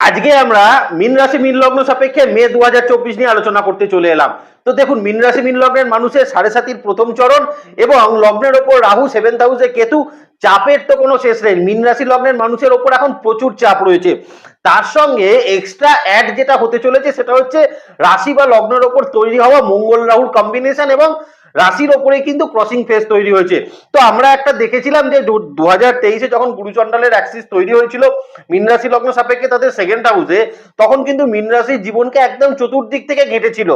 আজকে আমরা মিন রাশি, মিন লগ্ন সাপেক্ষে মে দু নিয়ে আলোচনা করতে চলে এলাম। তো দেখুন, মিন রাশি, মিন লগ্নের মানুষের সাড়ে সাতির প্রথম চরণ এবং লগ্নের ওপর রাহু সেভেন্থ হাউসে কেতু, চাপের তো কোনো শেষ নেই। মিন রাশি লগ্নের মানুষের ওপর এখন প্রচুর চাপ রয়েছে। তার সঙ্গে এক্সট্রা অ্যাড যেটা হতে চলেছে সেটা হচ্ছে রাশি বা লগ্নের ওপর তৈরি হওয়া মঙ্গল রাহুর কম্বিনেশন এবং রাশির ওপরে কিন্তু ক্রসিং ফেস তৈরি হয়েছে। তো আমরা একটা দেখেছিলাম যে দু হাজার তেইশে যখন গুরুচন্ডালের অ্যাক্সিস তৈরি হয়েছিল, মিন রাশি লগ্ন সাপেক্ষে তাদের সেকেন্ড হাউসে তখন কিন্তু মিন রাশির জীবনকে একদম চতুর্দিক থেকে ঘেটেছিল।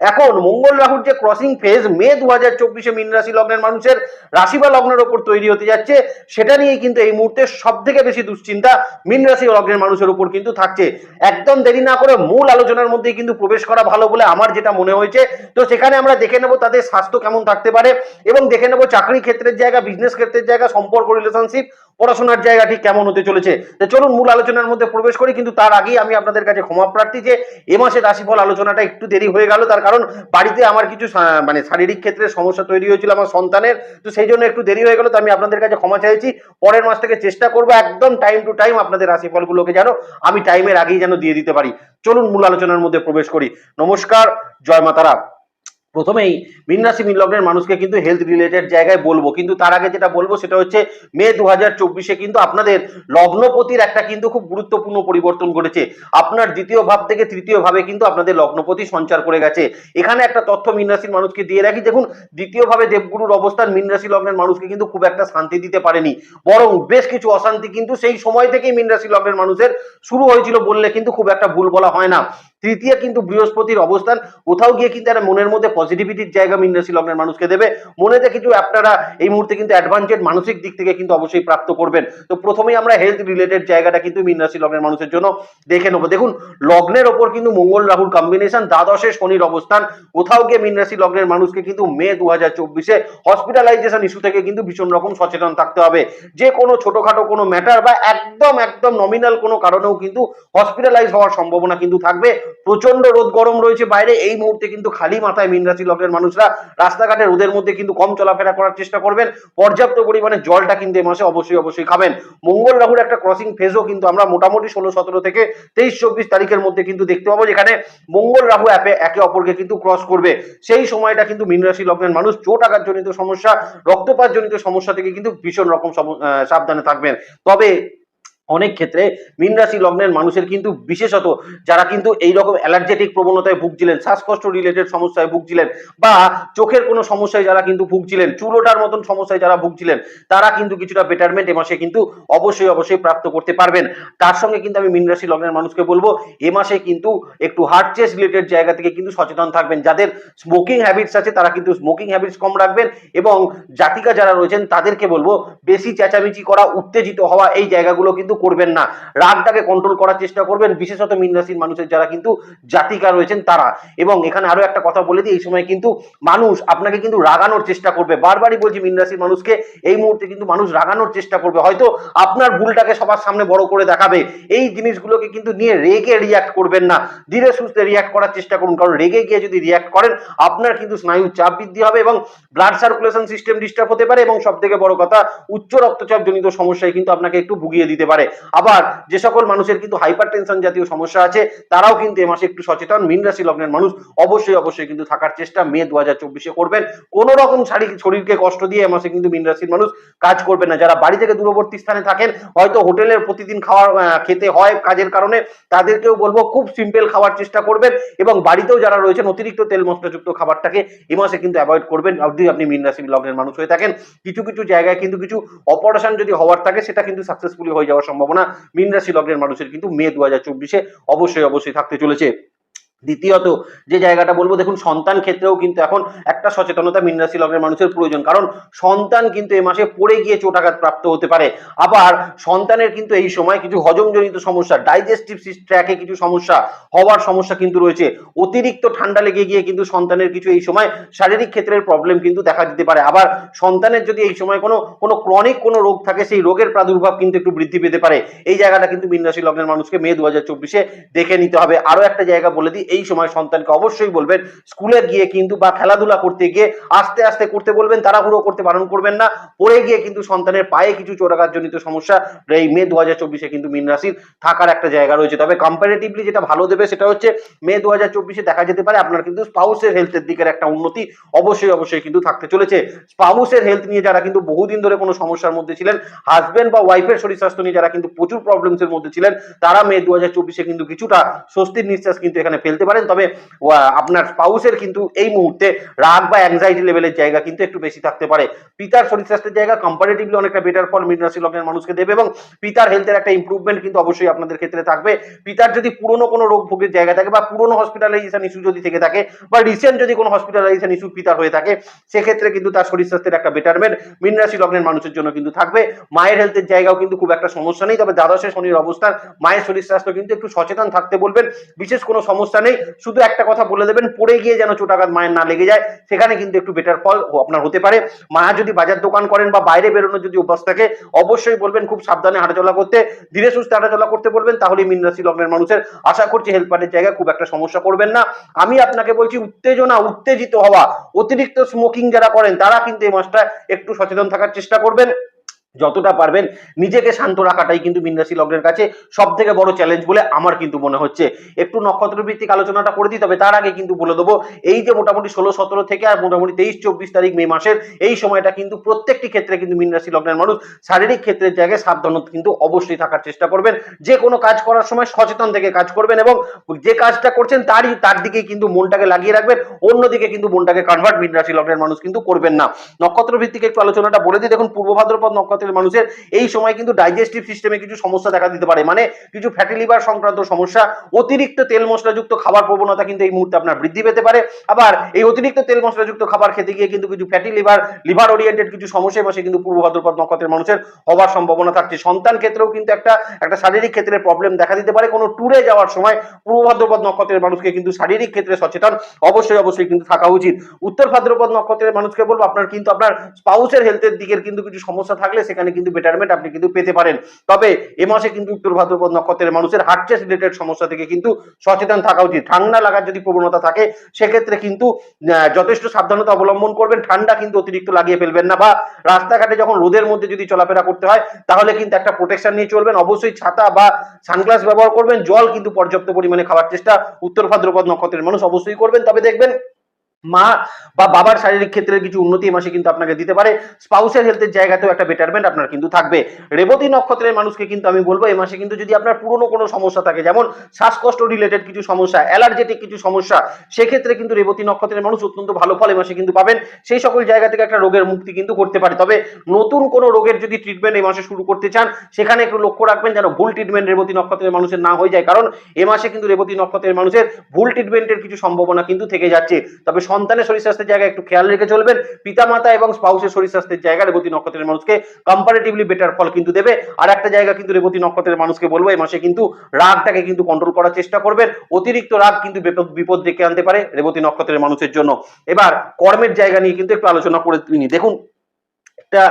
এখন মঙ্গল রাহুর যে ক্রসিং ফেজ মে দু হাজার চব্বিশে মীন রাশি লগ্নের মানুষের রাশি বা লগ্নের ওপর তৈরি হতে যাচ্ছে, সেটা নিয়ে কিন্তু এই মুহূর্তে সব থেকে বেশি দুশ্চিন্তা মীন রাশি লগ্নের মানুষের উপর কিন্তু থাকছে। একদম দেরি না করে মূল আলোচনার মধ্যে কিন্তু প্রবেশ করা ভালো বলে আমার যেটা মনে হয়েছে। তো সেখানে আমরা দেখে নেব তাদের স্বাস্থ্য কেমন থাকতে পারে এবং দেখে নেব চাকরি ক্ষেত্রের জায়গা বিজনেস ক্ষেত্রের জায়গা, সম্পর্ক রিলেশনশিপ পড়াশোনার জায়গা ঠিক কেমন হতে চলেছে? চলুন মূল আলোচনার মধ্যে প্রবেশ করি, কিন্তু তার আগেই আমি আপনাদের কাছে ক্ষমা প্রার্থী যে এ মাসের রাশিফল আলোচনাটা একটু দেরি হয়ে গেল, তার কারণ বাড়িতে আমার কিছু মানে শারীরিক ক্ষেত্রে সমস্যা তৈরি হয়েছিল আমার সন্তানের, তো সেই জন্য একটু দেরি হয়ে গেল, তো আমি আপনাদের কাছে ক্ষমা চাইছি। পরের মাস থেকে চেষ্টা করব একদম টাইম টু টাইম আপনাদের রাশিফলগুলোকে যেন আমি টাইমের আগেই যেন দিয়ে দিতে পারি। চলুন মূল আলোচনার মধ্যে প্রবেশ করি। নমস্কার, জয় মাতারা। প্রথমেই মীন রাশি, মীন লগ্নের মানুষকে কিন্তু হেলথ রিলেটেড জায়গায় বলব। কিন্তু তার আগে যেটা বলব সেটা হচ্ছে মে দু হাজার চব্বিশে কিন্তু আপনাদের লগ্নপতির একটা কিন্তু খুব গুরুত্বপূর্ণ পরিবর্তন ঘটেছে। আপনার দ্বিতীয় ভাব থেকে তৃতীয় ভাবে কিন্তু আপনাদের লগ্নপতি সঞ্চার করে গেছে। এখানে একটা তথ্য মীন রাশির মানুষকে দিয়ে রাখি। দেখুন দ্বিতীয়ভাবে দেবগুরুর অবস্থান মীন রাশি লগ্নের মানুষকে কিন্তু খুব একটা শান্তি দিতে পারেনি। বরং বেশ কিছু অশান্তি কিন্তু সেই সময় থেকেই মীন রাশি লগ্নের মানুষের শুরু হয়েছিল বললে কিন্তু খুব একটা ভুল বলা হয় না। তৃতীয় কিন্তু বৃহস্পতির অবস্থান। কোথাও গিয়ে কিন্তু একটা মনের মধ্যে পজিটিভিটির জায়গা মীন রাশি লগ্নের মানুষকে দেবে। মনেতে কিছু আপনারা এই মুহূর্তে কিন্তু অ্যাডভান্টেজ মানসিক দিক থেকে কিন্তু অবশ্যই প্রাপ্ত করবেন। তো প্রথমেই আমরা হেলথ রিলেটেড জায়গাটা কিন্তু মীন রাশি লগ্নের মানুষের জন্য দেখে নেব। দেখুন, লগ্নের ওপর কিন্তু মঙ্গল রাহুর কম্বিনেশন দ্বাদশে শনির অবস্থান। কোথাও গিয়ে মীন রাশি লগ্নের মানুষকে কিন্তু মে দু হাজার চব্বিশে হসপিটালাইজেশন ইস্যু থেকে কিন্তু ভীষণ রকম সচেতন থাকতে হবে। যে কোনো ছোটখাটো কোনো ম্যাটার বা একদম একদম নমিনাল কোনো কারণেও কিন্তু হসপিটালাইজ হওয়ার সম্ভাবনা কিন্তু থাকবে। প্রচণ্ড রোদ গরম রয়েছে বাইরে। এই মুহূর্তে কিন্তু খালি মাথায় মীন রাশি লগ্নের মানুষরা রাস্তাঘাটে রোদের মধ্যে কিন্তু কম চলাফেরা করার চেষ্টা করবেন। পর্যাপ্ত পরিমাণে জলটা কিন্তু এ মাসে অবশ্যই অবশ্যই খাবেন। মঙ্গল রাহুর একটা ক্রসিং ফেজও কিন্তু আমরা মোটামুটি ষোলো, সতেরো থেকে তেইশ, চব্বিশ তারিখের মধ্যে কিন্তু দেখতে পাবো, যেখানে মঙ্গল রাহু অ্যাপে একে অপরকে কিন্তু ক্রস করবে। সেই সময়টা কিন্তু মীন রাশি লগ্নের মানুষ চোট আঘাতজনিত সমস্যা, রক্তপাতজনিত সমস্যা থেকে কিন্তু ভীষণ রকম সাবধানে থাকবেন। তবে অনেক ক্ষেত্রে মীন রাশি লগ্নের মানুষের কিন্তু বিশেষত যারা কিন্তু এই রকম অ্যালার্জেটিক প্রবণতায় ভুগছিলেন, শ্বাসকষ্ট রিলেটেড সমস্যায় ভুগছিলেন বা চোখের কোনো সমস্যায় যারা কিন্তু ভুগছিলেন, চুলোটার মতন সমস্যায় যারা ভুগছিলেন, তারা কিন্তু কিছুটা বেটারমেন্ট এ মাসে কিন্তু অবশ্যই অবশ্যই প্রাপ্ত করতে পারবেন। তার সঙ্গে কিন্তু আমি মীন রাশি লগ্নের মানুষকে বলব, এ মাসে কিন্তু একটু হার্ট চেস রিলেটেড জায়গা থেকে কিন্তু সচেতন থাকবেন। যাদের স্মোকিং হ্যাবিটস আছে, তারা কিন্তু স্মোকিং হ্যাবিটস কম রাখবেন এবং জাতিকা যারা রয়েছেন, তাদেরকে বলব, বেশি চেঁচামেচি করা, উত্তেজিত হওয়া, এই জায়গাগুলো কিন্তু করবেন না। রাগটাকে কন্ট্রোল করার চেষ্টা করবেন। বিশেষত মীন রাশির মানুষের যারা কিন্তু জাতিকা রয়েছেন তারা। এবং এখানে আরও একটা কথা বলে দিই, এই সময় কিন্তু মানুষ আপনাকে কিন্তু রাগানোর চেষ্টা করবে। বারবারই বলছি মীন রাশির মানুষকে, এই মুহূর্তে কিন্তু মানুষ রাগানোর চেষ্টা করবে। হয়তো আপনার ভুলটাকে সবার সামনে বড় করে দেখাবে। এই জিনিসগুলোকে কিন্তু নিয়ে রেগে রিয়াক্ট করবেন না। ধীরে সুস্থে রিয়াক্ট করার চেষ্টা করুন। কারণ রেগে গিয়ে যদি রিয়াক্ট করেন, আপনার কিন্তু স্নায়ু চাপ বৃদ্ধি হবে এবং ব্লাড সার্কুলেশন সিস্টেম ডিস্টার্ব হতে পারে এবং সব থেকে বড় কথা, উচ্চ রক্তচাপ জনিত সমস্যায় কিন্তু আপনাকে একটু ভুগিয়ে দিতে পারে। আবার যে সকল মানুষের কিন্তু হাইপার টেনশন জাতীয় সমস্যা আছে, তারাও কিন্তু এ মাসে একটু সচেতন। মীন রাশি লগ্নের মানুষ অবশ্যই অবশ্যই কিন্তু থাকার চেষ্টা। মে দু হাজার চব্বিশে করবেন। কোন রকম শারীরিক, শরীরকে কষ্ট দিয়ে এ মাসে কিন্তু মীন রাশির মানুষ কাজ করবে না। যারা বাড়ি থেকে দূরবর্তী স্থানে থাকেন, হয়তো হোটেলের প্রতিদিন খাওয়ার খেতে হয় কাজের কারণে, তাদেরকেও বলব খুব সিম্পল খাওয়ার চেষ্টা করবেন এবং বাড়িতেও যারা রয়েছেন, অতিরিক্ত তেল মশলাযুক্ত খাবারটাকে এ মাসে কিন্তু অ্যাভয়েড করবেন। যদি আপনি মীন রাশি লগ্নের মানুষ হয়ে থাকেন। কিছু কিছু জায়গায় কিন্তু কিছু অপারেশন যদি হওয়ার থাকে, সেটা কিন্তু সাকসেসফুলি হয়ে যাওয়ার সম্ভাবনা। মীন রাশি লগ্নের মানুষের কিন্তু মে দু হাজার চব্বিশে অবশ্যই অবশ্যই থাকতে চলেছে। দ্বিতীয়ত যে জায়গাটা বলব, দেখুন সন্তান ক্ষেত্রেও কিন্তু এখন একটা সচেতনতা মীন রাশি লগ্নের মানুষের প্রয়োজন। কারণ সন্তান কিন্তু এ মাসে পড়ে গিয়ে চোটাঘাত প্রাপ্ত হতে পারে। আবার সন্তানের কিন্তু এই সময় কিছু হজমজনিত সমস্যা ডাইজেস্টিভ ট্র্যাকে কিছু সমস্যা, হওয়ার সমস্যা কিন্তু রয়েছে। অতিরিক্ত ঠান্ডা লেগে গিয়ে কিন্তু সন্তানের কিছু এই সময় শারীরিক ক্ষেত্রের প্রবলেম কিন্তু দেখা দিতে পারে। আবার সন্তানের যদি এই সময় কোনো কোনো ক্রনিক কোনো রোগ থাকে, সেই রোগের প্রাদুর্ভাব কিন্তু একটু বৃদ্ধি পেতে পারে। এই জায়গাটা কিন্তু মীন রাশি লগ্নের মানুষকে মে দু হাজার চব্বিশে দেখে নিতে হবে। আরও একটা জায়গা বলে দিই এই সময় সন্তানকে অবশ্যই বলবেন, স্কুলে গিয়ে কিন্তু বা খেলাধুলা করতে গিয়ে আস্তে আস্তে করতে বলবেন, তাড়াহুড়ো করতে বারণ করবেন না। পড়ে গিয়ে কিন্তু সন্তানের পায়ে কিছু চোরাঘাতজনিত সমস্যা, এই মে দু হাজার চব্বিশে কিন্তু মীন রাশির থাকার একটা জায়গা রয়েছে। তবে কম্পারেটিভলি যেটা ভালো দেবে সেটা হচ্ছে, মে দু হাজার চব্বিশে দেখা যেতে পারে আপনার কিন্তু স্পাউসের হেলথের দিকের একটা উন্নতি অবশ্যই অবশ্যই কিন্তু থাকতে চলেছে। স্পাউসের হেলথ নিয়ে যারা কিন্তু বহুদিন ধরে কোনো সমস্যার মধ্যে ছিলেন হাজবেন্ড বা ওয়াইফের শরীর স্বাস্থ্য নিয়ে যারা কিন্তু প্রচুর প্রবলেমস এর মধ্যে ছিলেন, তারা মে দু হাজার চব্বিশে কিন্তু কিছুটা স্বস্তির নিঃশ্বাস কিন্তু এখানে ফেলতে পারেন, তবে আপনার স্পাউসের কিন্তু এই মুহূর্তে রাগ বা অ্যাংজাইটি লেভেলের জায়গা কিন্তু একটু বেশি থাকতে পারে। পিতার শরীর স্বাস্থ্যের জায়গা কম্পারেটিভলি অনেকটা বেটার ফল মীন রাশি লগ্নের মানুষকে দেবে এবং পিতার হেলথের একটা ইমপ্রুভমেন্ট কিন্তু অবশ্যই আপনাদের ক্ষেত্রে থাকবে। পিতার যদি পুরনো কোনো রোগ ভোগের জায়গা থাকে বা পুরনো হসপিটালাইজেশন ইস্যু যদি থেকে থাকে বা রিসেন্ট যদি কোনো হসপিটালাইজেশন ইস্যু পিতার হয়ে থাকে, সেক্ষেত্রে কিন্তু তার শরীর স্বাস্থ্যের একটা বেটারমেন্ট মীন রাশি লগ্নের মানুষের জন্য কিন্তু থাকবে। মায়ের হেলথের জায়গাও কিন্তু খুব একটা সমস্যা নেই, তবে দ্বাদশে শনির অবস্থান, মায়ের শরীর স্বাস্থ্য কিন্তু একটু সচেতন থাকতে বলবেন। বিশেষ কোনো সমস্যা শুধু একটা কথা বলে দেবেন, পড়ে গিয়ে যেন চোটাঘাত মায়ের না লেগে যায়, সেখানে কিন্তু একটু বেটার ফল আপনার হতে পারে। মা যদি বাজার দোকান করেন বা বাইরে বেরোনোর যদি অভ্যাস থাকে, অবশ্যই বলবেন খুব সাবধানে হাঁটাচলা করতে। ধীরে সুস্থে হাঁটাচলা করতে বলবেন, তাহলে মীন রাশি লগ্নের মানুষের আশা করছি হেলথ পার্টের জায়গায় খুব একটা সমস্যা করবেন না। আমি আপনাকে বলছি, উত্তেজনা, উত্তেজিত হওয়া, অতিরিক্ত স্মোকিং যারা করেন, তারা কিন্তু এই মাসটা একটু সচেতন থাকার চেষ্টা করবেন। যতটা পারবেন, নিজেকে শান্ত রাখাটাই কিন্তু মীন রাশি লগ্নের কাছে সব থেকে বড় চ্যালেঞ্জ বলে আমার কিন্তু মনে হচ্ছে। একটু নক্ষত্র ভিত্তিক আলোচনাটা করে দিতে হবে তার আগে কিন্তু বলে দেবো, এই যে মোটামুটি ষোলো, সতেরো থেকে আর মোটামুটি তেইশ, চব্বিশ তারিখ মে মাসের, এই সময়টা কিন্তু প্রত্যেকটি ক্ষেত্রে কিন্তু মীন রাশি লগ্নের মানুষ শারীরিক ক্ষেত্রের জায়গায় সাবধানতা কিন্তু অবশ্যই থাকার চেষ্টা করবেন। যে কোনো কাজ করার সময় সচেতন থেকে কাজ করবেন এবং যে কাজটা করছেন তারই, তার দিকেই কিন্তু মনটাকে লাগিয়ে রাখবেন, অন্যদিকে কিন্তু মনটাকে কনভার্ট মীন রাশি লগ্নের মানুষ কিন্তু করবেন না। নক্ষত্র ভিত্তিক একটু আলোচনাটা বলে দিই, দেখুন, পূর্ব ভাদ্রপদ নক্ষত্রের মানুষের এই সময় কিন্তু ডাইজেস্টিভ সিস্টেমে কিছু সমস্যা দেখা দিতে পারে। মানে কিছু ফ্যাটি লিভার সংক্রান্ত সমস্যা, অতিরিক্ত তেল মশলাযুক্ত খাবার প্রবণতা কিন্তু এই মুহূর্তে আপনার বৃদ্ধি পেতে পারে। আবার এই অতিরিক্ত তেল মশলাযুক্ত খাবার খেতে গিয়ে কিন্তু কিছু ফ্যাটি লিভার লিভার ওরিয়েন্টেড কিছু সমস্যা বসে কিন্তু পূর্ব ভাদ্রপদ নক্ষত্রের মানুষের হওয়ার সম্ভাবনা থাকছে। সন্তান ক্ষেত্রেও কিন্তু একটা একটা শারীরিক ক্ষেত্রে প্রবলেম দেখা দিতে পারে। কোনো ট্যুরে যাওয়ার সময় পূর্ব ভাদ্রপদ নক্ষত্রের মানুষকে কিন্তু শারীরিক ক্ষেত্রে সচেতন অবশ্যই অবশ্যই কিন্তু থাকা উচিত। উত্তর ভাদ্রপদ নক্ষত্রের মানুষকে বলব, আপনার কিন্তু আপনার স্পাউসের হেলথের দিকের কিন্তু কিছু সমস্যা থাকলে সেখানে কিন্তু বেটারমেন্ট আপনি কিন্তু পেতে পারেন। তবে এ মাসে কিন্তু উত্তর ভাদ্রপদ নক্ষত্রের মানুষের হার্ট চেস্ট রিলেটেড সমস্যা থেকে কিন্তু সচেতন থাকা উচিত। ঠান্ডা লাগার যদি প্রবণতা থাকে, সেক্ষেত্রে কিন্তু যথেষ্ট সাবধানতা অবলম্বন করবেন। ঠান্ডা কিন্তু অতিরিক্ত লাগিয়ে ফেলবেন না বা রাস্তাঘাটে যখন রোদের মধ্যে যদি চলাফেরা করতে হয়, তাহলে কিন্তু একটা প্রোটেকশন নিয়ে চলবেন। অবশ্যই ছাতা বা সানগ্লাস ব্যবহার করবেন। জল কিন্তু পর্যাপ্ত পরিমাণে খাওয়ার চেষ্টা উত্তর ভাদ্রপদ নক্ষত্রের মানুষ অবশ্যই করবেন। তবে দেখবেন মা বা বাবার শারীরিক ক্ষেত্রে কিছু উন্নতি মাসে কিন্তু আপনাকে দিতে পারে। স্পাউসের হেলথের জায়গাতেও একটা বেটারমেন্ট আপনার কিন্তু থাকবে। রেবতী নক্ষত্রের মানুষকে কিন্তু আমি বলব এই মাসে কিন্তু যদি আপনার পুরনো কোনো সমস্যা থাকে, যেমন শ্বাসকষ্ট রিলেটেড কিছু সমস্যা অ্যালার্জেটিক কিছু সমস্যা, সেক্ষেত্রে কিন্তু রেবতী নক্ষত্রের মানুষ অত্যন্ত ভালো ফল এই মাসে কিন্তু পাবেন। সেই সকল জায়গা থেকে একটা রোগের মুক্তি কিন্তু করতে পারে। তবে নতুন কোনো রোগের যদি ট্রিটমেন্ট এই মাসে শুরু করতে চান, সেখানে একটু লক্ষ্য রাখবেন যেন ভুল ট্রিটমেন্ট রেবতী নক্ষত্রের মানুষের না হয়ে যায়। কারণ এ মাসে কিন্তু রেবতী নক্ষত্রের মানুষের ভুল ট্রিটমেন্টের কিছু সম্ভাবনা কিন্তু থেকে যাচ্ছে। তবে সন্তানের শরীর স্বাস্থ্যের জায়গায় একটু খেয়াল রেখে চলবেন। পিতামাতা এবং স্পাউসের শরীর স্বাস্থ্যের জায়গা রেবতী নক্ষত্রের মানুষকে কম্পারেটিভলি বেটার ফল কিন্তু দেবে। আর একটা জায়গা কিন্তু রেবতী নক্ষত্রের মানুষকে বলব, এই মাসে কিন্তু রাগটাকে কিন্তু কন্ট্রোল করার চেষ্টা করবেন। অতিরিক্ত রাগ কিন্তু বিপদ- ডেকে আনতে পারে রেবতী নক্ষত্রের মানুষের জন্য। এবার কর্মের জায়গা নিয়ে কিন্তু একটু আলোচনা করে তিনি দেখুন একটা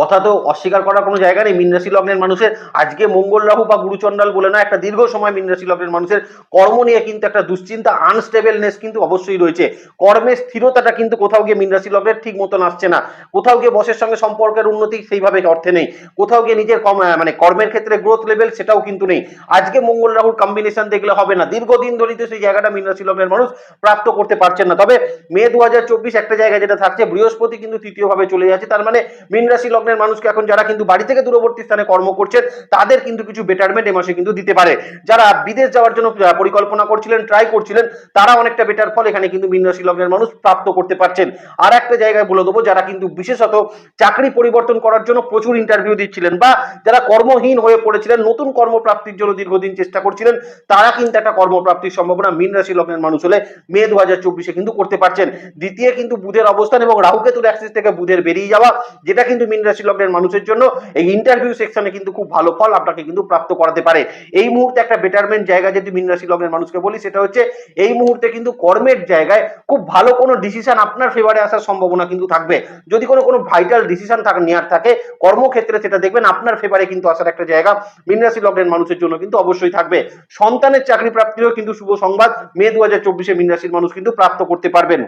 কথা তো অস্বীকার করার কোনো জায়গা নেই। মীন রাশি লগ্নের মানুষের আজকে মঙ্গল রাহু বা গুরুচন্ডাল বলে না একটা দীর্ঘ সময় মীন রাশি লগ্নের মানুষের কর্ম নিয়ে কিন্তু একটা দুশ্চিন্তা আনস্টেবলনেস কিন্তু অবশ্যই রয়েছে। কর্মের স্থিরতাটা কিন্তু কোথাও গিয়ে মীন রাশি লগ্নের ঠিক মতন আসছে না। কোথাও গিয়ে বসের সঙ্গে সম্পর্কের উন্নতি সেইভাবে অর্থে নেই। কোথাও গিয়ে নিজের কম মানে কর্মের ক্ষেত্রে গ্রোথ লেভেল সেটাও কিন্তু নেই। আজকে মঙ্গল রাহুর কম্বিনেশন দেখলে হবে না। দীর্ঘদিন ধরে তো সেই জায়গাটা মীন রাশি লগ্নের মানুষ প্রাপ্ত করতে পারছেন না। তবে মে দু হাজার চব্বিশ একটা জায়গায় যেটা থাকছে, বৃহস্পতি কিন্তু তৃতীয়ভাবে চলে যাচ্ছে। তার মানে মীন রাশি লগ্নের মানুষকে এখন যারা কিন্তু বাড়ি থেকে দূরবর্তী স্থানে কর্ম করছেন, তাদের কিন্তু কিছু বেটারমেন্ট এ মাসে কিন্তু দিতে পারে। যারা বিদেশ যাওয়ার জন্য পরিকল্পনা করছিলেন ট্রাই করছিলেন, তারা অনেকটা বেটার ফল এখানে কিন্তু মীন রাশি লগ্নের মানুষ প্রাপ্ত করতে পারছেন। আর একটা জায়গায় বলে দেবো, যারা কিন্তু বিশেষত চাকরি পরিবর্তন করার জন্য প্রচুর ইন্টারভিউ দিচ্ছিলেন বা যারা কর্মহীন হয়ে পড়েছিলেন, নতুন কর্মপ্রাপ্তির জন্য দীর্ঘদিন চেষ্টা করছিলেন, তারা কিন্তু একটা কর্মপ্রাপ্তির সম্ভাবনা মীন রাশি লগ্নের মানুষ হলে মে দু হাজার চব্বিশে কিন্তু করতে পারছেন। দ্বিতীয় কিন্তু বুধের অবস্থান এবং রাহুকেতুর অ্যাক্সিস থেকে বুধের বেরিয়ে যাওয়া যেটা যেটা কিন্তু মীন রাশি লগ্নের মানুষের জন্য এই ইন্টারভিউ সেকশনে কিন্তু খুব ভালো ফল আপনাকে কিন্তু প্রাপ্ত করাতে পারে। এই মুহূর্তে একটা বেটারমেন্ট জায়গা যদি মীন রাশি লগ্নের মানুষকে বলি, সেটা হচ্ছে এই মুহূর্তে কিন্তু কর্মের জায়গায় খুব ভালো কোনো ডিসিশন আপনার ফেভারে আসার সম্ভাবনা কিন্তু থাকবে। যদি কোনো কোনো ভাইটাল ডিসিশন নেওয়ার থাকে, কর্মক্ষেত্রে সেটা দেখবেন আপনার ফেভারে কিন্তু আসার একটা জায়গা মীন রাশি লগ্নের মানুষের জন্য কিন্তু অবশ্যই থাকবে। সন্তানের চাকরি প্রাপ্তিরও কিন্তু শুভ সংবাদ। মে দু হাজার চব্বিশে মীন রাশির মানুষ কিন্তু প্রাপ্ত করতে পারবেন।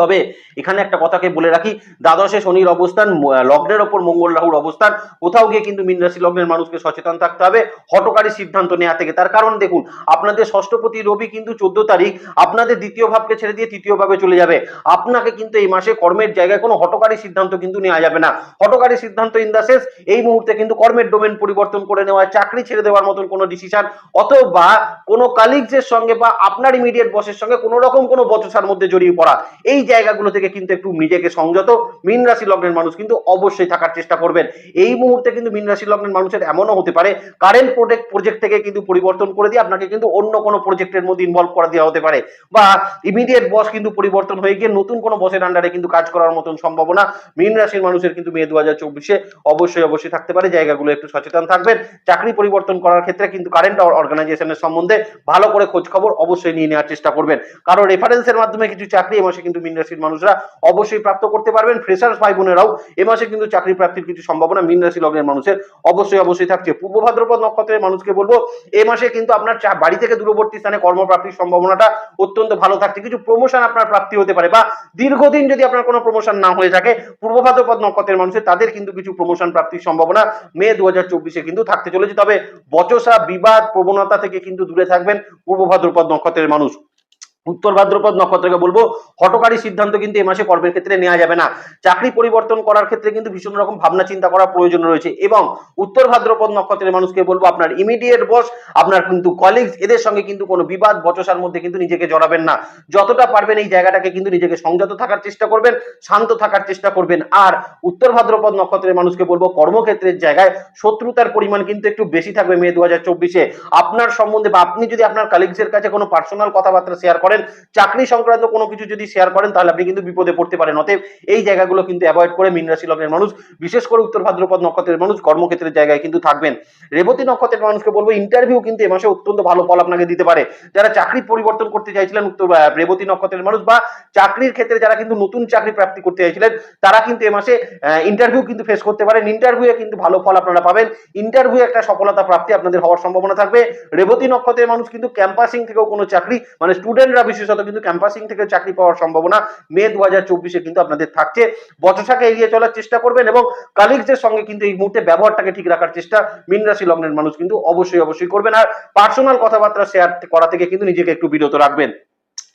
তবে এখানে একটা কথাকে বলে রাখি, দ্বাদশে শনির অবস্থান লগ্নের ওপর মঙ্গল রাহুর অবস্থান, কোথাও গিয়ে কিন্তু মীন রাশি লগ্নের মানুষকে সচেতন থাকতে হবে, হটকারী সিদ্ধান্ত নেওয়া থেকে। তার কারণ দেখুন, আপনাদের ষষ্ঠপতি রবি কিন্তু চোদ্দ তারিখ, আপনাদের দ্বিতীয় ভাবকে ছেড়ে দিয়ে তৃতীয় ভাবে চলে যাবে। আপনাকে কিন্তু এই মাসে কর্মের জায়গায় কোনো হটকারী সিদ্ধান্ত কিন্তু নেওয়া যাবে না। হটকারী সিদ্ধান্ত ইন দা সেন্স এই মুহূর্তে কিন্তু কর্মের ডোমেন পরিবর্তন করে নেওয়া, চাকরি ছেড়ে দেওয়ার মতন কোনো ডিসিশন অথবা কোনো কালিগসের সঙ্গে বা আপনার ইমিডিয়েট বসের সঙ্গে কোনো রকম কোনো বচসার মধ্যে জড়িয়ে পড়া। এই জায়গাগুলো থেকে কিন্তু একটু নিজেকে সংযত, মীন রাশি লগ্নের মানুষ কিন্তু অবশ্যই থাকার চেষ্টা করবেন। এই মুহূর্তে কিন্তু মীন রাশি লগ্নের মানুষের এমনও হতে পারে কারেন্ট প্রোজেক্ট প্রজেক্ট থেকে কিন্তু পরিবর্তন করে দিয়ে আপনাকে কিন্তু অন্য কোনো প্রজেক্টের মধ্যে ইনভলভ করা দেওয়া হতে পারে। বা ইমিডিয়েট বস কিন্তু পরিবর্তন হয়ে গিয়ে নতুন কোনো বসের আন্ডারে কিন্তু কাজ করার মতন সম্ভাবনা মীন রাশির মানুষের কিন্তু মে দু হাজার চব্বিশে অবশ্যই অবশ্যই থাকতে পারে। জায়গাগুলো একটু সচেতন থাকবেন। চাকরি পরিবর্তন করার ক্ষেত্রে কিন্তু কারেন্ট অর্গানাইজেশনের সম্বন্ধে ভালো করে খোঁজ খবর অবশ্যই নিয়ে নেওয়ার চেষ্টা করবেন। কারণ রেফারেন্সের মাধ্যমে কিছু চাকরি এ মাসে কিন্তু মীন রাশির মানুষরা অবশ্যই প্রাপ্ত করতে পারবেন। ফ্রেশার্স ভাই বোনেরাও এ মাসে কিন্তু চাকরি প্রাপ্তির কিছু সম্ভাবনা মীন রাশি লগ্নের মানুষের অবশ্যই অবশ্যই থাকছে। পূর্ব ভাদ্রপদ নক্ষত্রের মানুষকে বলব, এ মাসে কিন্তু আপনার বাড়ি থেকে দূরবর্তী স্থানে কর্মপ্রাপ্তির সম্ভাবনা অত্যন্ত ভালো থাকছে। কিছু প্রমোশন আপনার প্রাপ্তি হতে পারে বা দীর্ঘদিন যদি আপনার কোনো প্রমোশন না হয়ে থাকে, পূর্ব ভাদ্রপদ নক্ষত্রের মানুষের তাদের কিন্তু কিছু প্রমোশন প্রাপ্তির সম্ভাবনা মে দু চব্বিশে কিন্তু থাকতে চলেছে। তবে বচসা, বিবাদ, প্রবণতা থেকে কিন্তু দূরে থাকবেন পূর্ব ভাদ্রপদ নক্ষত্রের মানুষ। উত্তর ভাদ্রপদ নক্ষত্রকে বলব হটকারী সিদ্ধান্ত কিন্তু এ মাসে কর্মের ক্ষেত্রে নেওয়া যাবে না। চাকরি পরিবর্তন করার ক্ষেত্রে কিন্তু ভীষণ রকম ভাবনা চিন্তা করার প্রয়োজন রয়েছে এবং উত্তর ভাদ্রপদ নক্ষত্রের মানুষকে বলব, আপনার ইমিডিয়েট বস আপনার কিন্তু কলিগস এদের সঙ্গে কিন্তু কোনো বিবাদ বচসার মধ্যে কিন্তু নিজেকে জড়াবেন না। যতটা পারবেন এই জায়গাটাকে কিন্তু নিজেকে সংযত থাকার চেষ্টা করবেন, শান্ত থাকার চেষ্টা করবেন। আর উত্তর ভাদ্রপদ নক্ষত্রের মানুষকে বলব, কর্মক্ষেত্রের জায়গায় শত্রুতার পরিমাণ কিন্তু একটু বেশি থাকবে মে দু আপনার সম্বন্ধে বা আপনি যদি আপনার কালিগসের কাছে কোনো পার্সোনাল কথাবার্তা শেয়ার করেন চাকরি সংক্রান্ত কোনো কিছু যদি শেয়ার করেন, তাহলে আপনি কিন্তু বিপদে পড়তে পারেন। অতএব এই জায়গাগুলো কিন্তু অ্যাভয়েড করে মীন রাশি লগ্নের মানুষ, বিশেষ করে উত্তর ভাদ্রপদ নক্ষত্রের মানুষ কর্মক্ষেত্রের জায়গায় কিন্তু থাকবেন। রেবতী নক্ষত্রের মানুষকে বলব ইন্টারভিউ কিন্তু এ মাসে অত্যন্ত ভালো ফল আপনাকে দিতে পারে। যারা চাকরি পরিবর্তন করতে চাইছিলেন, উত্তর রেবতী নক্ষত্রের মানুষ বা চাকরির ক্ষেত্রে যারা কিন্তু নতুন চাকরি প্রাপ্তি করতে চাইছিলেন, তারা কিন্তু এ মাসে ইন্টারভিউ কিন্তু ফেস করতে পারেন। ইন্টারভিউয়ে কিন্তু ভালো ফল আপনারা পাবেন। ইন্টারভিউ একটা সফলতা প্রাপ্তি আপনাদের হওয়ার সম্ভাবনা থাকবে। রেবতী নক্ষত্রের মানুষ কিন্তু ক্যাম্পাসিং থেকেও কোনো চাকরি মানে স্টুডেন্টরা বিশেষত কিন্তু ক্যাম্পাসিং থেকে চাকরি পাওয়ার সম্ভাবনা মে দু হাজার চব্বিশে কিন্তু আপনাদের থাকছে। বচসাকে এড়িয়ে চলার চেষ্টা করবেন এবং কালিগদের সঙ্গে কিন্তু এই মুহূর্তে ব্যবহারটাকে ঠিক রাখার চেষ্টা মিন রাশি লগ্নের মানুষ কিন্তু অবশ্যই অবশ্যই করবেন। আর পার্সোনাল কথাবার্তা শেয়ার করা থেকে কিন্তু নিজেকে একটু বিরত রাখবেন।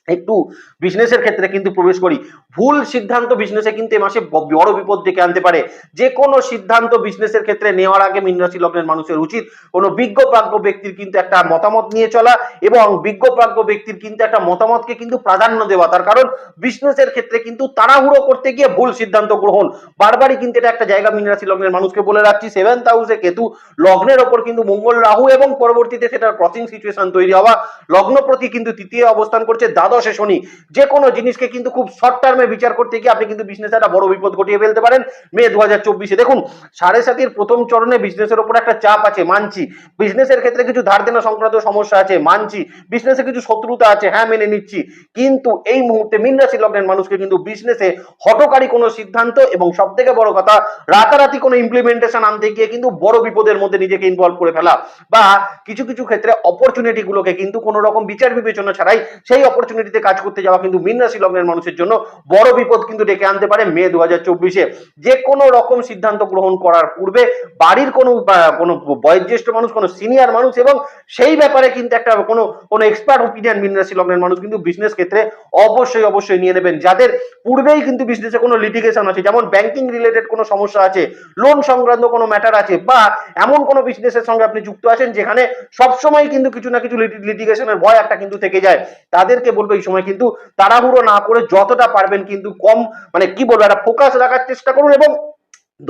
একটু বিজনেসের ক্ষেত্রে কিন্তু প্রবেশ করি। ভুল সিদ্ধান্ত বিজনেসে কিন্তু এ মাসে বড় বিপদ ডেকে আনতে পারে। যে কোনো সিদ্ধান্ত বিজনেসের ক্ষেত্রে নেওয়ার আগে মীন রাশি লগ্নের মানুষের উচিত। কোনো বিজ্ঞ প্রাজ্ঞ ব্যক্তির কিন্তু একটা মতামত নিয়ে চলা এবং বিজ্ঞ প্রাজ্ঞ ব্যক্তির কিন্তু একটা মতামতকে কিন্তু প্রাধান্য দেওয়া। তার কারণ বিজনেসের ক্ষেত্রে কিন্তু তাড়াহুড়ো করতে গিয়ে ভুল সিদ্ধান্ত গ্রহণ। বারবারই কিন্তু এটা একটা জায়গা মীন রাশি লগ্নের মানুষকে বলে রাখছি। সেভেন্থ হাউসে কেতু লগ্নের ওপর কিন্তু মঙ্গল রাহু এবং পরবর্তীতে সেটার ক্রসিং সিচুয়েশন তৈরি হওয়া। লগ্ন প্রতি কিন্তু তৃতীয় অবস্থান করছে। দ্বাদশে শনি, যে কোনো জিনিসকে কিন্তু খুব শর্ট টার্মে বিচার করতে গিয়ে আপনি কিন্তু বিজনেসে একটা বড় বিপদ ঘটিয়ে ফেলতে পারেন মে দু হাজার চব্বিশে। দেখুন, সাড়ে সাতির প্রথম চরণে বিজনেসের ওপর একটা চাপ আছে, মানছি। বিজনেসের ক্ষেত্রে কিছু ধার দেনা সংক্রান্ত সমস্যা আছে, মানছি। বিজনেসে কিছু শত্রুতা আছে হ্যাঁ মেনে নিচ্ছি। কিন্তু এই মুহূর্তে মিন রাশি লগ্নের মানুষকে কিন্তু বিজনেসে হটকারী কোনো সিদ্ধান্ত এবং সব থেকে বড় কথা, রাতারাতি কোনো ইমপ্লিমেন্টেশন আনতে গিয়ে কিন্তু বড় বিপদের মধ্যে নিজেকে ইনভলভ করে ফেলা বা কিছু কিছু ক্ষেত্রে অপরচুনিটি গুলোকে কিন্তু কোনো রকম বিচার বিবেচনা ছাড়াই সেই অপরচুনিটিতে কাজ করতে যাওয়া কিন্তু মিন রাশি লগ্নের মানুষের জন্য বড় বিপদ কিন্তু ডেকে আনতে পারে মে দু হাজার চব্বিশে। যে কোনো রকম সিদ্ধান্ত গ্রহণ করার পূর্বে বাড়ির কোনো কোনো বয়োজ্যেষ্ঠ মানুষ, কোনো সিনিয়র মানুষ এবং সেই ব্যাপারে কিন্তু একটা কোনো কোনো এক্সপার্ট ওপিনিয়ন মিন রাশি লগ্নের মানুষ কিন্তু বিজনেস ক্ষেত্রে অবশ্যই অবশ্যই নিয়ে নেবেন। যাদের পূর্বেই কিন্তু বিজনেসে কোনো লিটিগেশন আছে, যেমন ব্যাংকিং রিলেটেড কোনো সমস্যা আছে লোন সংক্রান্ত কোনো ম্যাটার আছে, বা এমন কোনো বিজনেসের সঙ্গে আপনি যুক্ত আছেন যেখানে সবসময় কিন্তু কিছু না কিছু লিটিগেশনের ভয় একটা কিন্তু থেকে যায়, তাদেরকে বলব এই সময় কিন্তু তাড়াহুড়ো না করে যতটা পারবেন কিন্তু কম মানে কি বলব, একটা ফোকাস রাখার চেষ্টা করুন এবং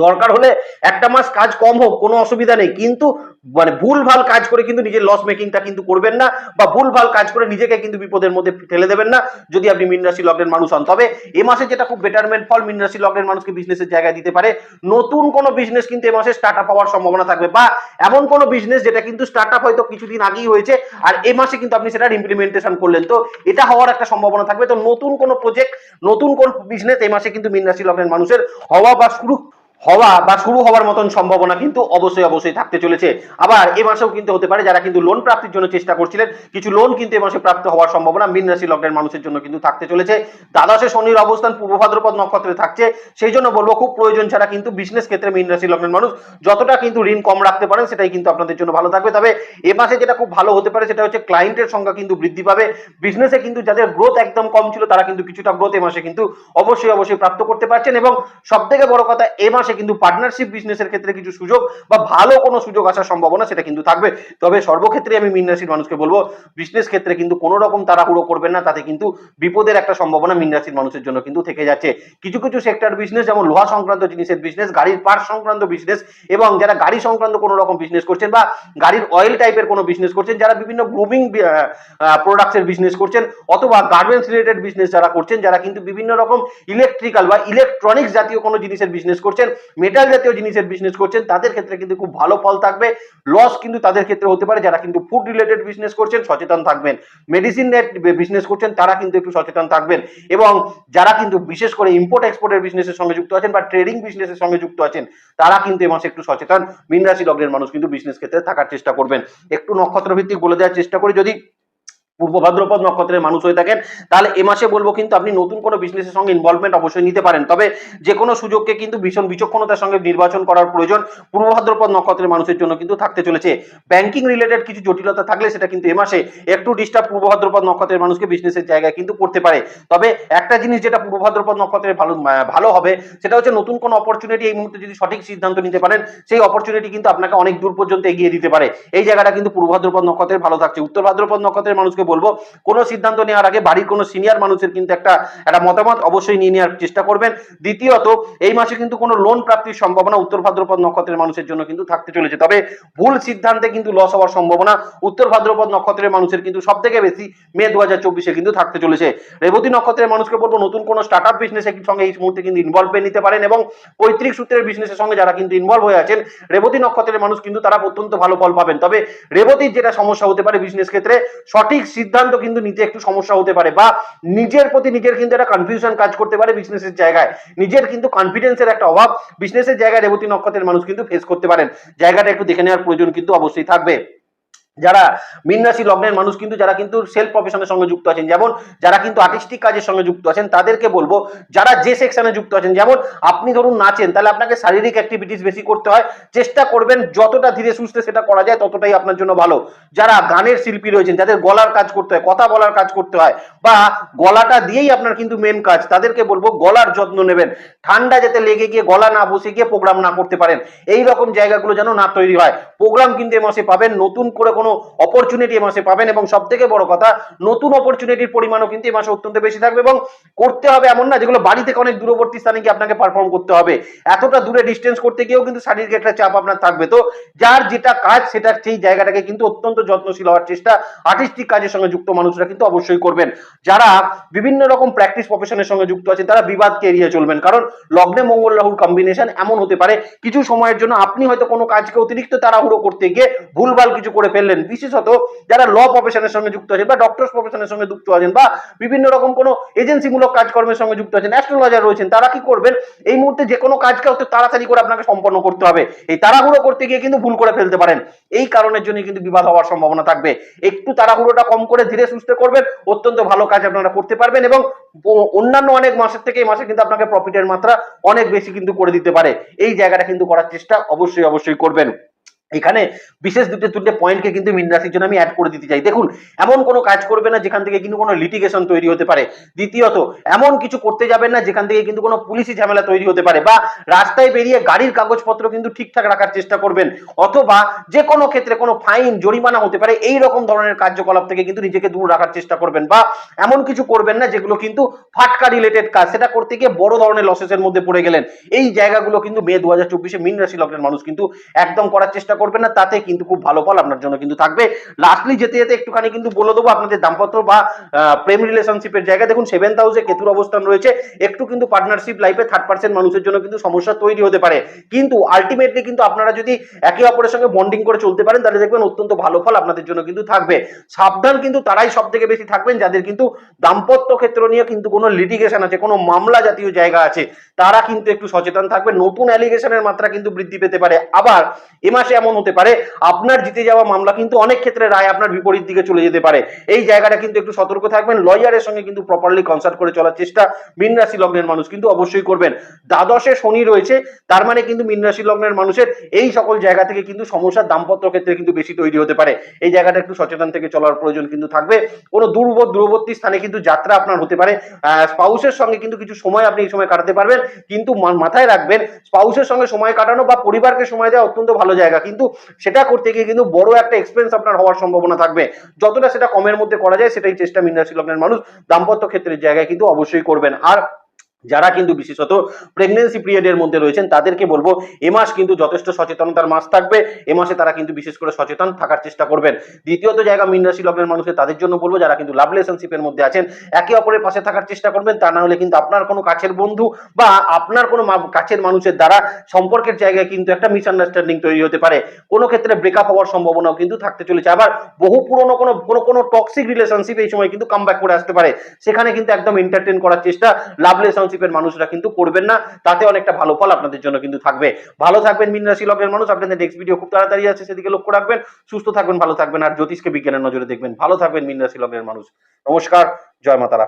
দরকার হলে একটা মাস কাজ কম হোক, কোনো অসুবিধা নেই। কিন্তু মানে ভুল ভালো কাজ করে কিন্তু নিজের লস মেকিংটা কিন্তু করবেন না বা ভুল ভালো কাজ করে নিজেকে কিন্তু বিপদের মধ্যে ঠেলে দেবেন না যদি আপনি মিন রাশি লগ্নের মানুষ হন। তবে এ মাসে যেটা খুব বেটারমেন্ট ফল, মিন রাশি লগ্নের মানুষকে বিজনেসের জায়গায় দিতে পারে। নতুন কোনো বিজনেস কিন্তু এ মাসে স্টার্ট আপ হওয়ার সম্ভাবনা থাকবে বা এমন কোনো বিজনেস যেটা কিন্তু স্টার্ট আপ হয়তো কিছুদিন আগেই হয়েছে আর এ মাসে কিন্তু আপনি সেটার ইমপ্লিমেন্টেশন করলেন। তো এটা হওয়ার একটা সম্ভাবনা থাকবে। তো নতুন কোনো প্রজেক্ট নতুন কোন বিজনেস এই মাসে কিন্তু মিন রাশি লগ্নের মানুষের হওয়া বা শুরু হওয়া বা শুরু হওয়ার মতন সম্ভাবনা কিন্তু অবশ্যই অবশ্যই থাকতে চলেছে। আবার এ মাসেও কিন্তু হতে পারে যারা কিন্তু লোন প্রাপ্তির জন্য চেষ্টা করছিলেন, কিছু লোন কিন্তু এ মাসে প্রাপ্ত হওয়ার সম্ভাবনা মীন রাশি লগ্নের মানুষের জন্য কিন্তু থাকতে চলেছে। দ্বাদশে শনির অবস্থান, পূর্ব ভাদ্রপদ নক্ষত্রে থাকছে। সেই জন্য বলব, খুব প্রয়োজন ছাড়া কিন্তু বিজনেস ক্ষেত্রে মীন রাশি লগ্নের মানুষ যতটা কিন্তু ঋণ কম রাখতে পারেন, সেটাই কিন্তু আপনাদের জন্য ভালো থাকবে। তবে এ মাসে যেটা খুব ভালো হতে পারে, সেটা হচ্ছে ক্লায়েন্টের সংখ্যা কিন্তু বৃদ্ধি পাবে। বিজনেসে কিন্তু যাদের গ্রোথ একদম কম ছিল, তারা কিন্তু কিছুটা গ্রোথ এ মাসে কিন্তু অবশ্যই অবশ্যই প্রাপ্ত করতে পারছেন। এবং সব থেকে বড় কথা, এ মাসে কিন্তু পার্টনারশিপ বিজনেসের ক্ষেত্রে কিছু সুযোগ বা ভালো কোনো সুযোগ আসার সম্ভাবনা সেটা কিন্তু থাকবে। তবে সর্বক্ষেত্রে আমি মিন রাশির মানুষকে বলব বিজনেস ক্ষেত্রে কিন্তু কোনো রকম তাড়াহুড়ো করবেন না, তাতে কিন্তু বিপদের একটা সম্ভাবনা মিন রাশির মানুষের জন্য কিন্তু থেকে যাচ্ছে। কিছু কিছু সেক্টর বিজনেস যেমন লোহা সংক্রান্ত জিনিসের বিজনেস গাড়ির পার্ট সংক্রান্ত বিজনেস এবং যারা গাড়ি সংক্রান্ত কোনো রকম বিজনেস করছেন বা গাড়ির অয়েল টাইপের কোনো বিজনেস করছেন, যারা বিভিন্ন গ্রুমিং প্রোডাক্টসের বিজনেস করছেন অথবা গার্মেন্টস রিলেটেড বিজনেস যারা করছেন, যারা কিন্তু বিভিন্ন রকম ইলেকট্রিক্যাল বা ইলেকট্রনিক্স জাতীয় কোনো জিনিসের বিজনেস করছেন মেটাল জাতীয় জিনিসের বিজনেস করছেন, তাদের ক্ষেত্রে কিন্তু খুব ভালো ফল থাকবে। লস কিন্তু তাদের ক্ষেত্রে হতে পারে, যারা কিন্তু ফুড রিলেটেড বিজনেস করছেন, সচেতন থাকবেন। মেডিসিন বিজনেস করছেন, তারা কিন্তু একটু সচেতন থাকবেন। এবং যারা কিন্তু বিশেষ করে ইম্পোর্ট এক্সপোর্টের বিজনেসের সঙ্গে যুক্ত আছেন বা ট্রেডিং বিজনেসের সঙ্গে যুক্ত আছেন, তারা কিন্তু এ মাসে একটু সচেতন। মিন রাশি লগ্নের মানুষ কিন্তু বিজনেস ক্ষেত্রে থাকার চেষ্টা করবেন। একটু নক্ষত্র ভিত্তিক বলে দেওয়ার চেষ্টা করি, যদি পূর্ব ভাদ্রপদ নক্ষত্রের মানুষ হয়ে থাকেন, তাহলে এ মাসে বলব কিন্তু আপনি নতুন কোনো বিজনেসের সঙ্গে ইনভলভমেন্ট অবশ্যই নিতে পারেন। তবে যে কোনো সুযোগকে কিন্তু ভীষণ বিচক্ষণতার সঙ্গে নির্বাচন করার প্রয়োজন পূর্ব ভাদ্রপদ নক্ষত্রের মানুষের জন্য কিন্তু থাকতে চলেছে। ব্যাংকিং রিলেটেড কিছু জটিলতা থাকলে সেটা কিন্তু এ মাসে একটু ডিস্টার্ব পূর্ব ভাদ্রপদ নক্ষত্রের মানুষকে বিজনেসের জায়গায় কিন্তু করতে পারে। তবে একটা জিনিস যেটা পূর্ব ভাদ্রপদ নক্ষত্রের ভালো ভালো হবে, সেটা হচ্ছে নতুন কোনো অপরচুনিটি এই মুহূর্তে যদি সঠিক সিদ্ধান্ত নিতে পারেন, সেই অপরচুনিটি কিন্তু আপনাকে অনেক দূর পর্যন্ত এগিয়ে দিতে পারে। এই জায়গাটা কিন্তু পূর্ব ভাদ্রপদ নক্ষত্রের ভালো থাকছে। উত্তর ভাদ্রপদ নক্ষত্রের মানুষকে বলব, কোনো সিদ্ধান্ত নেওয়ার আগে বাড়ির কোনো সিনিয়র মানুষের কিন্তু একটা একটা মতামত অবশ্যই নিয়ে নেওয়ার চেষ্টা করবেন। দ্বিতীয়ত, এই মাসে কিন্তু কোনো লোন প্রাপ্তির সম্ভাবনা উত্তর ভাদ্রপদ নক্ষত্রের মানুষের জন্য কিন্তু থাকতে চলেছে। তবে ভুল সিদ্ধান্তে কিন্তু লস হওয়ার সম্ভাবনা উত্তর ভাদ্রপদ নক্ষত্রের মানুষের কিন্তু সব থেকে বেশি মে দু হাজার চব্বিশে কিন্তু থাকতে চলেছে। রেবতী নক্ষত্রের মানুষকে বলব, নতুন কোনো স্টার্ট আপ বিজনেসের সঙ্গে এই মুহূর্তে কিন্তু ইনভলভ হয়ে নিতে পারেন এবং পৈতৃক সূত্রের বিজনেসের সঙ্গে যারা কিন্তু ইনভলভ হয়ে আছেন, রেবতী নক্ষত্রের মানুষ কিন্তু তারা অত্যন্ত ভালো ফল পাবেন। তবে রেবতীর যেটা সমস্যা হতে পারে বিজনেস ক্ষেত্রে, সঠিক সিদ্ধান্ত কিন্তু নিতে একটু সমস্যা হতে পারে বা নিজের প্রতি নিজের কিন্তু একটা কনফিউশন কাজ করতে পারে বিজনেসের জায়গায়। নিজের কিন্তু কনফিডেন্সের একটা অভাব বিজনেসের জায়গায় রেবতী নক্ষত্রের মানুষ কিন্তু ফেস করতে পারেন। জায়গাটা একটু দেখে নেওয়ার প্রয়োজন কিন্তু অবশ্যই থাকবে। যারা মীন রাশি, লগ্নের মানুষ কিন্তু যারা কিন্তু সেলফ প্রফেশনের সঙ্গে যুক্ত আছেন। যেমন যারা কিন্তু আর্টিস্টিক কাজের সঙ্গে যুক্ত আছেন, তাদেরকে বলব, যারা যে সেকশনে যুক্ত আছেন, যেমন আপনি ধরুন নাচেন, তাহলে আপনাকে শারীরিক অ্যাক্টিভিটিস বেশি করতে হয়। চেষ্টা করবেন যতটা ধীরে সুস্থে সেটা করা যায়, ততটাই আপনার জন্য ভালো। যারা গানের শিল্পী রয়েছেন, যাদের গলার কাজ করতে হয়, কথা বলার কাজ করতে হয়, বা গলাটা দিয়েই আপনার কিন্তু মেন কাজ, তাদেরকে বলব গলার যত্ন নেবেন। ঠান্ডা যাতে লেগে গিয়ে গলা না বসে গিয়ে প্রোগ্রাম না করতে পারেন। এই রকম জায়গাগুলো যেন না তৈরি হয়। প্রোগ্রাম কিন্তু এ মাসে পাবেন। নতুন করে কোনো অপরচুনিটি এ মাসে পাবেন এবং সব থেকে বড় কথা, নতুন অপরচুনিটির পরিমাণও কিন্তু এ মাসে অত্যন্ত বেশি থাকবে এবং করতে হবে এমন না যেগুলো বাড়ি থেকে অনেক দূরবর্তী স্থানে গিয়ে আপনাকে পারফর্ম করতে হবে। এতটা দূরে ডিস্টেন্স করতে গিয়েও কিন্তু শারীরিক একটা চাপ আপনার থাকবে। তো যার যেটা কাজ, সেটা সেই জায়গাটাকে কিন্তু অত্যন্ত যত্নশীল হওয়ার চেষ্টা আর্টিস্টিক কাজের সঙ্গে যুক্ত মানুষরা কিন্তু অবশ্যই করবেন। যারা বিভিন্ন রকম প্র্যাকটিস প্রফেশনের সঙ্গে যুক্ত আছে তারা বিবাদকে এড়িয়ে চলবেন। কারণ লগ্নে মঙ্গল রাহুর কম্বিনেশন এমন হতে পারে, কিছু সময়ের জন্য আপনি হয়তো কোনো কাজকে অতিরিক্ত তাড়াহুড়ো করতে গিয়ে ভুলভাল কিছু করে ফেললেন। বিশেষত যারা ল প্রফেশনের সঙ্গে যুক্ত আছেন বা ডক্টরস প্রফেশনের সঙ্গে যুক্ত আছেন বা বিভিন্ন রকম কোনো এজেন্সিমূলক কাজকর্মের সঙ্গে যুক্ত আছেন অ্যাস্ট্রোলজার রয়েছেন, তারা কি করবেন? এই মুহূর্তে যে কোনো কাজকে অত তাড়াতাড়ি করে আপনাকে সম্পন্ন করতে হবে। এই তাড়াহুড়ো করতে গিয়ে কিন্তু ভুল করে ফেলতে পারেন। এই কারণের জন্য কিন্তু বিবাদ হওয়ার সম্ভাবনা থাকবে। একটু তাড়াহুড়োটা কম করে ধীরে সুস্থে করবেন, অত্যন্ত ভালো কাজ আপনারা করতে পারবেন এবং অন্যান্য অনেক মাসের থেকে এই মাসে কিন্তু আপনাকে প্রফিটের মাত্রা অনেক বেশি কিন্তু করে দিতে পারে। এই জায়গাটা কিন্তু করার চেষ্টা অবশ্যই অবশ্যই করবেন। এখানে বিশেষ দুটো তিনটে পয়েন্টকে কিন্তু মীন রাশির জন্য আমি অ্যাড করে দিতে চাই। দেখুন, এমন কোনো কাজ করবে না যেখান থেকে কিন্তু কোনো লিটিগেশন তৈরি হতে পারে। দ্বিতীয়ত, এমন কিছু করতে যাবেন না যেখান থেকে কিন্তু কোনো পুলিশি ঝামেলা তৈরি হতে পারে বা রাস্তায় বেরিয়ে গাড়ির কাগজপত্র কিন্তু ঠিকঠাক রাখার চেষ্টা করবেন। অথবা যে কোনো ক্ষেত্রে কোনো ফাইন জরিমানা হতে পারে। এই রকম ধরনের কার্যকলাপ থেকে কিন্তু নিজেকে দূর রাখার চেষ্টা করবেন বা এমন কিছু করবেন না যেগুলো কিন্তু ফাটকা রিলেটেড কাজ। সেটা করতে গিয়ে বড় ধরনের লসেসের মধ্যে পড়ে গেলেন। এই জায়গাগুলো কিন্তু মে দু হাজার চব্বিশে মীন রাশি লগ্নের মানুষ কিন্তু একদম করার চেষ্টা করবেন না, তাতে কিন্তু খুব ভালো ফল আপনার জন্য কিন্তু থাকবে। লাস্টলি যেতে যেতে একটুখানি কিন্তু বলে দেবো আপনাদের দাম্পত্য বা প্রেম রিলেশনশিপের জায়গা দেখুন সেভেন্থ হাউসে কেতুর অবস্থান রয়েছে। একটু কিন্তু পার্টনারশিপ লাইফে থার্ড পার্সেন্ট মানুষের জন্য কিন্তু সমস্যা তৈরি হতে পারে। কিন্তু আলটিমেটলি কিন্তু আপনারা যদি একে অপরের সঙ্গে বন্ডিং করে চলতে পারেন, তাহলে দেখবেন অত্যন্ত ভালো ফল আপনাদের জন্য কিন্তু থাকবে। সাবধান কিন্তু তারাই সব থেকে বেশি থাকবেন, যাদের কিন্তু দাম্পত্য ক্ষেত্র নিয়ে কিন্তু কোনো লিটিগেশন আছে, কোনো মামলা জাতীয় জায়গা আছে, তারা কিন্তু একটু সচেতন থাকবে নতুন অ্যালিগেশনের মাত্রা কিন্তু বৃদ্ধি পেতে পারে। আবার এ মাসে এমন হতে পারে, আপনার জিতে যাওয়া মামলা কিন্তু অনেক ক্ষেত্রে রায় আপনার বিপরীত দিকে চলে যেতে পারে। এই জায়গাটা কিন্তু একটু সতর্ক থাকবেন, লয়ারের সঙ্গে কিন্তু প্রপারলি কনসাল্ট করে চলার চেষ্টা মীন রাশি লগ্নের মানুষ কিন্তু অবশ্যই করবেন। দ্বাদশে শনি রয়েছে, তার মানে কিন্তু মীন রাশি লগ্নের মানুষের এই সকল জায়গা থেকে কিন্তু সমস্যা দাম্পত্য ক্ষেত্রে কিন্তু বেশি তৈরি হতে পারে। এই জায়গাটা একটু সচেতন থেকে চলার প্রয়োজন কিন্তু থাকবে। কোনো দূরব, দূরবর্তী স্থানে কিন্তু যাত্রা আপনার হতে পারে। স্পাউসের সঙ্গে কিন্তু কিছু সময় আপনি এই সময় কাটাতে পারবেন, কিন্তু মাথায় রাখবেন, স্পাউসের সঙ্গে সময় কাটানো বা পরিবারকে সময় দেওয়া অত্যন্ত ভালো জায়গা। কিন্তু সেটা করতে গিয়ে কিন্তু বড় একটা এক্সপেন্স আপনার হওয়ার সম্ভাবনা থাকবে। যতটা সেটা কমের মধ্যে করা যায়, সেটাই চেষ্টা মীন রাশি লগ্নের মানুষ দাম্পত্য ক্ষেত্রের জায়গায় কিন্তু অবশ্যই করবেন। আর যারা কিন্তু বিশেষত প্রেগনেন্সি পিরিয়ডের মধ্যে রয়েছেন, তাদেরকে বলব এ মাস কিন্তু যথেষ্ট সচেতনতার মাস থাকবে। এ মাসে তারা কিন্তু বিশেষ করে সচেতন থাকার চেষ্টা করবেন। দ্বিতীয়ত জায়গা মীন রাশি লগ্নের মানুষের তাদের জন্য বলব যারা কিন্তু লাভ রিলেশনশিপের মধ্যে আছেন, একে অপরের পাশে থাকার চেষ্টা করবেন। তা না হলে কিন্তু আপনার কোনো কাছের বন্ধু বা আপনার কোনো কাছের মানুষের দ্বারা সম্পর্কের জায়গায় কিন্তু একটা মিসআন্ডারস্ট্যান্ডিং তৈরি হতে পারে। কোনো ক্ষেত্রে ব্রেকআপ হওয়ার সম্ভাবনাও কিন্তু থাকতে চলেছে। আবার বহু পুরনো কোনো কোনো কোনো টক্সিক রিলেশনশিপ এই সময় কিন্তু কামব্যাক করে আসতে পারে। সেখানে কিন্তু একদম এন্টারটেন করার চেষ্টা লাভ রিলেশনশিপের মানুষরা কিন্তু করবেন না, তাতে অনেকটা ভালো ফল আপনাদের জন্য কিন্তু থাকবে। ভালো থাকবেন মিন রাশি লগ্নের মানুষ, আপনাদের নেক্সট ভিডিও খুব তাড়াতাড়ি আছে সেদিকে লক্ষ্য রাখবেন, সুস্থ থাকবেন, ভালো থাকবেন, আর জ্যোতিষকে বিজ্ঞানের নজরে দেখবেন। ভালো থাকবেন মিন রাশি লগ্নের মানুষ। নমস্কার, জয় মাতারা।